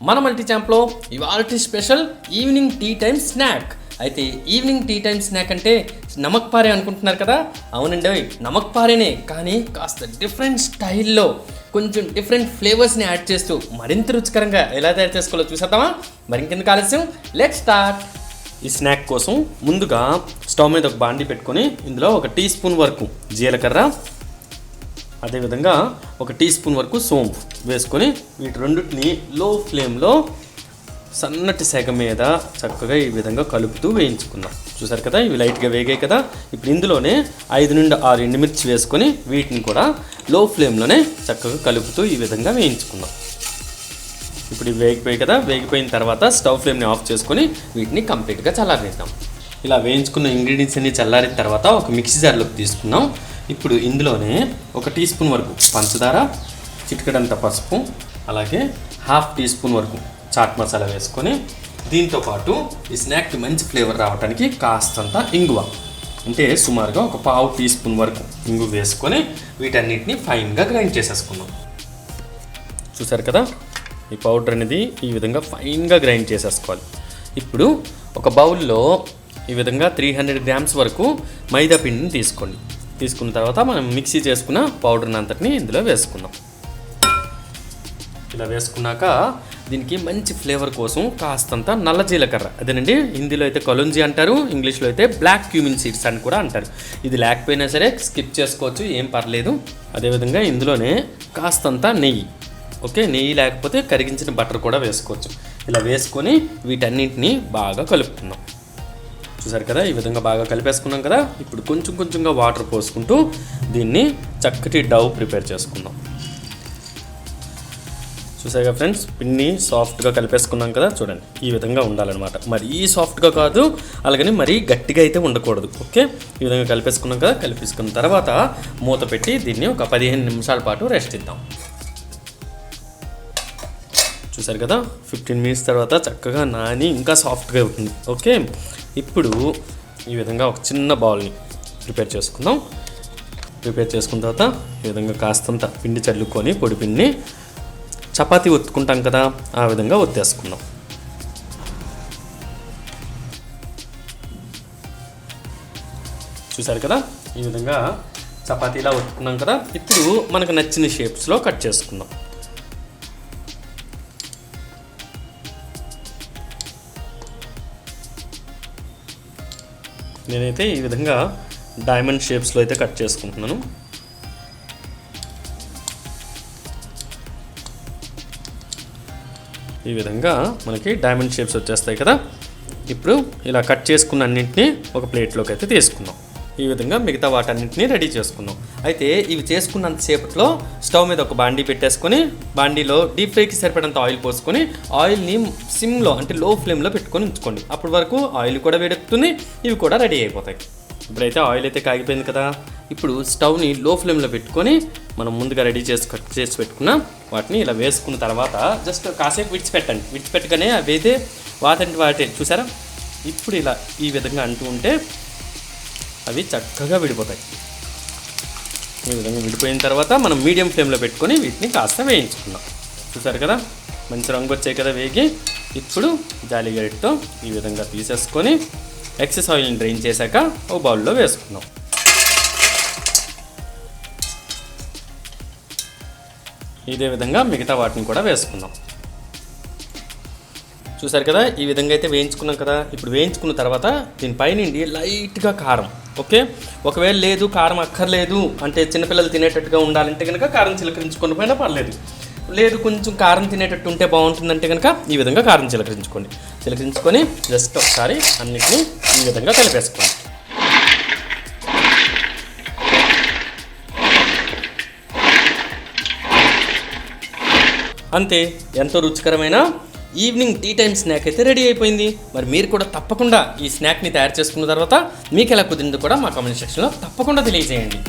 మన మల్టీ ఛాంప్లో ఇవాళ special evening tea time snack. అయితే ఈవినింగ్ టీ టైం స్నాక్ అంటే నమక్ పారే అనుకుంటున్నారు కదా? అవునండి అవి నమక్ పారేనే కానీ కాస్త డిఫరెంట్ స్టైల్లో కొంచెం డిఫరెంట్ ఫ్లేవర్స్ని యాడ్ చేస్తూ మరింత రుచికరంగా ఎలా తయారు చేసుకోవాలో చూసేద్దామా? మరి ఇంకెందుకు ఆలస్యం? లెట్ స్టార్ట్ ఈ స్నాక్ కోసం ముందుగా స్టవ్ మీద ఒక బాండి పెట్టుకొని ఇందులో ఒక టీ స్పూన్ వరకు జీలకర్ర అదేవిధంగా ఒక టీ స్పూన్ వరకు సోంపు వేసుకొని వీటి రెండింటిని లో ఫ్లేమ్లో సన్నటి సెగ మీద చక్కగా ఈ విధంగా కలుపుతూ వేయించుకుందాం చూసారు కదా? ఇవి లైట్గా వేగాయి కదా? ఇప్పుడు ఇందులోనే ఐదు నుండి ఆరు ఎండుమిర్చి వేసుకొని వీటిని కూడా లో ఫ్లేమ్లోనే చక్కగా కలుపుతూ ఈ విధంగా వేయించుకుందాం ఇప్పుడు ఇవి వేగిపోయి కదా? వేగిపోయిన తర్వాత స్టవ్ ఫ్లేమ్ని ఆఫ్ చేసుకొని వీటిని కంప్లీట్గా చల్లారిద్దాం. ఇలా వేయించుకున్న ఇంగ్రీడియంట్స్ అన్ని చల్లారిన తర్వాత ఒక మిక్సీ జార్లోకి తీసుకున్నాం ఇప్పుడు ఇందులోనే ఒక టీ స్పూన్ వరకు పంచదార చిటికడంత పసుపు అలాగే హాఫ్ టీ స్పూన్ వరకు చాట్ మసాలా వేసుకొని దీంతో పాటు ఈ స్నాక్కి మంచి ఫ్లేవర్ రావడానికి కాస్తంత ఇంగువ. అంటే సుమారుగా ఒక పావు టీ స్పూన్ వరకు ఇంగు వేసుకొని వీటన్నిటిని ఫైన్గా గ్రైండ్ చేసేసుకుందాం. చూసారు కదా? ఈ పౌడర్ అనేది ఈ విధంగా ఫైన్గా గ్రైండ్ చేసేసుకోవాలి. ఇప్పుడు ఒక బౌల్లో ఈ విధంగా త్రీ హండ్రెడ్ గ్రామ్స్ వరకు మైదా పిండిని తీసుకోండి. తీసుకున్న తర్వాత మనం మిక్సీ చేసుకున్న పౌడర్ని అంతటిని ఇందులో వేసుకుందాం. ఇలా వేసుకున్నాక దీనికి మంచి ఫ్లేవర్ కోసం కాస్తంత నల్ల జీలకర్ర. అదేనండి హిందీలో అయితే కలుంజీ అంటారు ఇంగ్లీష్లో అయితే బ్లాక్ క్యూమిన్ సీడ్స్ అని కూడా అంటారు. ఇది లేకపోయినా సరే స్కిప్ చేసుకోవచ్చు ఏం పర్లేదు. అదేవిధంగా ఇందులోనే కాస్తంత నెయ్యి ఓకే? నెయ్యి లేకపోతే కరిగించిన బటర్ కూడా వేసుకోవచ్చు. ఇలా వేసుకొని వీటన్నింటినీ బాగా కలుపుకుందాం. చూసారు కదా? ఈ విధంగా బాగా కలిపేసుకున్నాం కదా? ఇప్పుడు కొంచెం కొంచెంగా వాటర్ పోసుకుంటూ దీన్ని చక్కటి డవ్ ప్రిపేర్ చేసుకుందాం. చూసారుగా ఫ్రెండ్స్? పిన్ని సాఫ్ట్గా కలిపేసుకున్నాం కదా? చూడండి ఈ విధంగా ఉండాలన్నమాట. మరీ సాఫ్ట్గా కాదు అలాగని మరీ గట్టిగా అయితే ఉండకూడదు. ఓకే? ఈ విధంగా కలిపేసుకున్నాం కదా? కలిపేసుకున్న తర్వాత మూత పెట్టి దీన్ని ఒక పదిహేను నిమిషాల పాటు రెస్ట్ ఇద్దాం. చూసారు కదా? ఫిఫ్టీన్ మినిట్స్ తర్వాత చక్కగా నాని ఇంకా సాఫ్ట్గా అవుతుంది. ఓకే? ఇప్పుడు ఈ విధంగా ఒక చిన్న బౌల్ని ప్రిపేర్ చేసుకుందాం. ప్రిపేర్ చేసుకున్న తర్వాత ఈ విధంగా కాస్తంత పిండి చల్లుకొని పొడి పిండిని చపాతీ ఒత్తుకుంటాం కదా ఆ విధంగా ఒత్తేసుకుందాం. చూసారు కదా? ఈ విధంగా చపాతీలా ఒత్తుకున్నాం కదా? ఇప్పుడు మనకు నచ్చిన షేప్స్లో కట్ చేసుకుందాం. నేనైతే ఈ విధంగా డైమండ్ షేప్స్లో అయితే కట్ చేసుకుంటున్నాను. ఈ విధంగా మనకి డైమండ్ షేప్స్ వచ్చేస్తాయి కదా. ఇప్పుడు ఇలా కట్ చేసుకున్న అన్నింటినీ ఒక ప్లేట్లోకి అయితే తీసుకుందాం. ఈ విధంగా మిగతా వాటన్నింటినీ రెడీ చేసుకుందాం అయితే ఇవి చేసుకున్నంతసేపట్లో స్టవ్ మీద ఒక బాండీ పెట్టేసుకొని బాండీలో డీప్ ఫ్రైకి సరిపడంత ఆయిల్ పోసుకొని ఆయిల్ని సిమ్లో అంటే లో ఫ్లేమ్లో పెట్టుకొని ఉంచుకోండి. అప్పటి వరకు ఆయిల్ కూడా వేడెక్కుతుంది ఇవి కూడా రెడీ అయిపోతాయి. ఇప్పుడైతే ఆయిల్ అయితే కాగిపోయింది కదా. ఇప్పుడు స్టవ్ని లో ఫ్లేమ్లో పెట్టుకొని మనం ముందుగా రెడీ చేసి కట్ చేసి పెట్టుకున్న వాటిని ఇలా వేసుకున్న తర్వాత జస్ట్ కాసేపు విడిచిపెట్టండి. విడిచిపెట్టగానే అవి అయితే వాతంటి వాటే చూసారా? ఇప్పుడు ఇలా ఈ విధంగా అంటూ ఉంటే అవి చక్కగా విడిపోతాయి. ఈ విధంగా విడిపోయిన తర్వాత మనం మీడియం ఫ్లేమ్లో పెట్టుకొని వీటిని కాస్త వేయించుకుందాం. చూసారు కదా? మంచి రంగు వచ్చాయి కదా వేగి. ఇప్పుడు జాలి గరిటతో ఈ విధంగా తీసేసుకొని ఎక్సెస్ ఆయిల్ని డ్రైన్ చేశాక ఓ బౌల్లో వేసుకుందాం. ఇదే విధంగా మిగతా వాటిని కూడా వేసుకుందాం. చూసారు కదా? ఈ విధంగా అయితే వేయించుకున్నాం కదా? ఇప్పుడు వేయించుకున్న తర్వాత దీనిపైనండి లైట్గా కారం ఓకే? ఒకవేళ లేదు కారం అక్కర్లేదు అంటే చిన్నపిల్లలు తినేటట్టుగా ఉండాలంటే కనుక కారం చిలకరించుకొని పోయినా పర్లేదు. లేదు కొంచెం కారం తినేటట్టు ఉంటే బాగుంటుందంటే కనుక ఈ విధంగా కారం చిలకరించుకోండి. చిలకరించుకొని జస్ట్ ఒకసారి అన్నిటిని ఈ విధంగా కలిపేసుకోండి. అంతే ఎంతో రుచికరమైన ఈవినింగ్ టీ టైం స్నాక్ అయితే రెడీ అయిపోయింది. మరి మీరు కూడా తప్పకుండా ఈ స్నాక్ని తయారు చేసుకున్న తర్వాత మీకు ఎలా కుదిరిందో కూడా మా కామెంట్ సెక్షన్లో తప్పకుండా తెలియజేయండి.